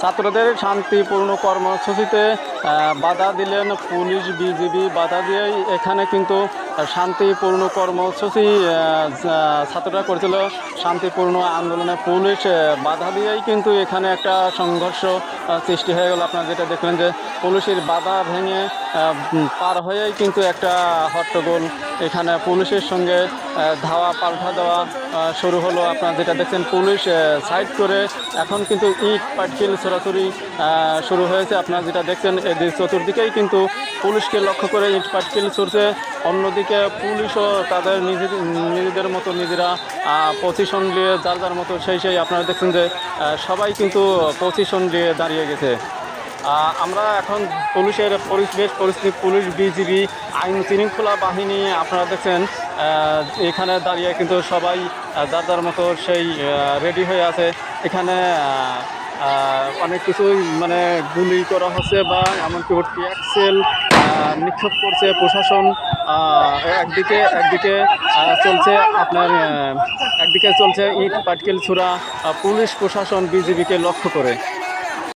ছাত্রদের শান্তিপূর্ণ কর্মসূচিতে বাধা দিলেন পুলিশ বিজিবি বাধা দিয়েই এখানে কিন্তু শান্তিপূর্ণ কর্মসূচি ছাত্ররা করেছিল। শান্তিপূর্ণ আন্দোলনে পুলিশ বাধা দিয়েই কিন্তু এখানে একটা সংঘর্ষ সৃষ্টি হয়ে গেল। আপনারা যেটা দেখলেন যে পুলিশের বাধা ভেঙে পার হয়েই কিন্তু একটা হট্টগোল। এখানে পুলিশের সঙ্গে ধাওয়া পাল্টা দেওয়া শুরু হলো। আপনারা যেটা দেখছেন পুলিশ সাইড করে এখন কিন্তু ইট পাটকিল ছোড়াছুরি আহ, শুরু হয়েছে। আপনারা যেটা দেখছেন এদের চতুর্দিকেই কিন্তু পুলিশকে লক্ষ্য করে ইট পাটকিল ছুটছে অন্যদিকে পুলিশও তাদের নিজেদের নিজেদের মতো নিজেরা পজিশন নিয়ে যার যার মতো সেই সেই আপনারা দেখছেন যে সবাই কিন্তু পজিশন নিয়ে দাঁড়িয়ে গেছে। আমরা এখন পুলিশের পরিবেশ পরিস্থিতি, পুলিশ, বিজিবি, আইন শৃঙ্খলা বাহিনী আপনারা দেখছেন এখানে দাঁড়িয়ে কিন্তু সবাই যার যার মতো সেই রেডি হয়ে আছে। এখানে অনেক কিছুই মানে গুলি করা হচ্ছে বা এমনকি ভর্তি অ্যাক্সেল নিক্ষেপ করছে প্রশাসন একদিকে একদিকে চলছে আপনার একদিকে চলছে ইট, পাটকেল ছুরা পুলিশ প্রশাসন বিজিবিকে লক্ষ্য করে।